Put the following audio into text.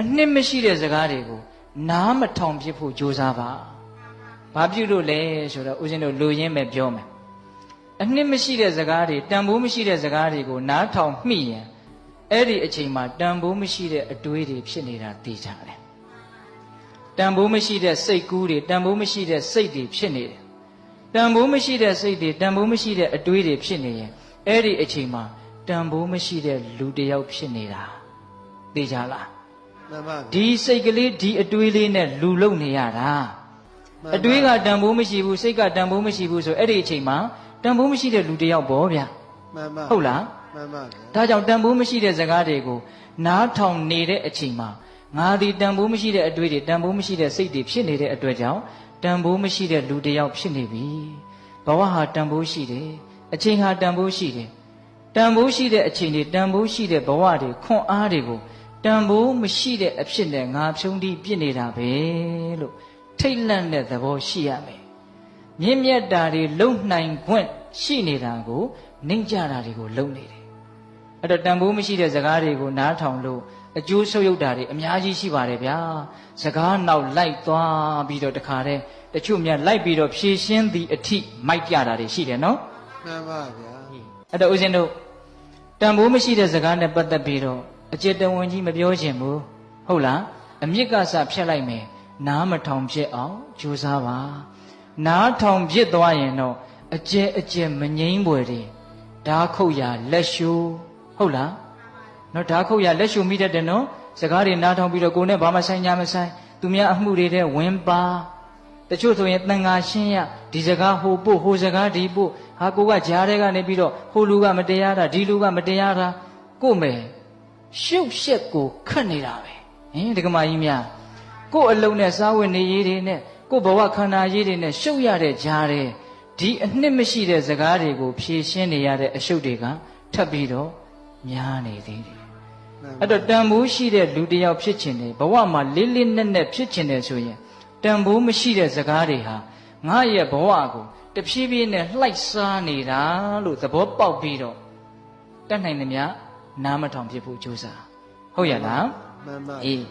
အနှစ်မရှိတဲ့စကားတွေကိုနားမထောင်ဖြစ်ဖို့ကြိုးစားပါဘာပြုလို့လဲဆိုတော့ဦးဇင်းတို့လူရင်းပဲပြောမယ်အနှစ်မရှိတဲ့စကားတွေတန်ဖိုးမရှိတဲ့စကားတွေကိုနားထောင်မိရင်အဲ့ဒီအချိန်မှာတန်ဖိုးမရှိတဲ့အတွေးတွေဖြစ်နေတာသိကြတယ်တန်ဖိုးမရှိတဲ့စိတ်ကူးတွေတန်ဖိုးမရှိတဲ့စိတ်တွေဖြစ်နေတယ်တန်ဖိုးမရှိတဲ့စိတ်တွေတန်ဖိုးမရှိတဲ့အတွေးတွေဖြစ်နေရင်အဲ့ဒီအချိန်မှာတန်ဖိုးမရှိတဲ့လူတစ်ယောက်ဖြစ်နေတာသိကြလား မှန်ပါဗျာဒီစိတ်ကလေးဒီအတွေးလေးနဲ့လူလုံနေရတာမှန်ပါအတွေးကတန်ဖိုးမရှိဘူးစိတ်ကတန်ဖိုးမရှိဘူးဆိုအဲ့ဒီအချိန်မှာတန်ဖိုးမရှိတဲ့လူတစ်ယောက်ပေါ့ဗျာမှန်ပါဟုတ်လားမှန်ပါဗျာဒါကြောင့်တန်ဖိုးမရှိတဲ့စကားတွေကိုနားထောင်နေတဲ့အချိန်မှာငါဒီတန်ဖိုးမရှိတဲ့အတွေးတွေတန်ဖိုးမရှိတဲ့စိတ်တွေဖြစ်နေတဲ့အတွက်ကြောင့်တန်ဖိုးမရှိတဲ့လူတစ်ယောက်ဖြစ်နေပြီဘဝဟာတန်ဖိုးရှိတယ်အချိန်ဟာတန်ဖိုးရှိတယ်တန်ဖိုးရှိတဲ့အချိန်တွေတန်ဖိုးရှိတဲ့ဘဝတွေခွန်အားတွေကို တန်ဖိုးမရှိတဲ့အဖြစ်နဲ့ငါဖြုံးတီးပြစ်နေတာပဲလို့ထိတ်လန့်တဲ့သဘောရှိရမယ်မြင့်မြတ်တာတွေလုံနိုင်ခွင့်ရှိနေတာကိုနှိမ့်ကြတာတွေကိုလုံနေတယ်အဲ့တော့တန်ဖိုးမရှိတဲ့စကားတွေကိုနားထောင်လို့အကျိုးဆုပ်ယုတ်တာတွေအများကြီးရှိပါတယ်ဗျာစကားနောက်လိုက်သွားပြီးတော့တခါတည်းတချို့များလိုက်ပြီးတော့ဖြည့်ရှင်းသည့်အထိမိုက်ပြတာတွေရှိတယ်နော်မှန်ပါဗျာအဲ့တော့ဦးဇင်းတို့တန်ဖိုးမရှိတဲ့စကားနဲ့ပတ်သက်ပြီးတော့ အจิตတဝင်ကြီးမပြောချင်ဘူးဟုတ်လားအမြစ်ကစဖြတ်လိုက်မယ်နားမထောင်ဖြစ်အောင်ကြိုးစားပါနားထောင်ဖြစ်သွားရင်တော့အကျဲအကျဲမငိမ့်ပွယ်တွေဓာခုတ်ရလက်ရှူဟုတ်လားနော်ဓာခုတ်ရလက်ရှုမိတတ်တယ်နော်စကားတွေနားထောင်ပြီးတော့ကိုယ်နဲ့ဘာမှဆိုင်ညာမဆိုင်သူများအမှုတွေတဲ့ဝင်ပါတချို့ဆိုရင်တန်ငါရှင်းရဒီစကားဟိုပို့ဟိုစကားဒီပို့ဟာကိုကကြားထဲကနေပြီးတော့ဟိုလူကမတရားတာဒီလူကမတရားတာကို့မယ် ရှုပ်ရှက်ကိုခတ်နေတာပဲဟင်ဒကမာကြီးများကို့အလုံးနဲ့စားဝတ်နေရေးတွေနဲ့ကို့ဘဝခန္ဓာရေးတွေနဲ့ရှုပ်ရတဲ့ကြားထဲဒီအနှစ်မရှိတဲ့စကားတွေကိုဖြေရှင်းနေရတဲ့အရှုပ်တွေကထပ်ပြီးတော့များနေသေးတယ်မှန်ပါအဲ့တော့တန်ဖိုးရှိတဲ့လူတစ်ယောက်ဖြစ်ခြင်းတယ်ဘဝမှာလေးလေးနက်နက်ဖြစ်ခြင်းတယ်ဆိုရင်တန်ဖိုးမရှိတဲ့စကားတွေဟာငါရဲ့ဘဝကိုတဖြည်းဖြည်းနဲ့လှိုက်စားနေတာလို့သဘောပေါက်ပြီးတော့တတ်နိုင်သမျှ နားမထောင်ဖြစ်ဖို့ကြိုးစားဟုတ်ရလားမှန်ပါအေး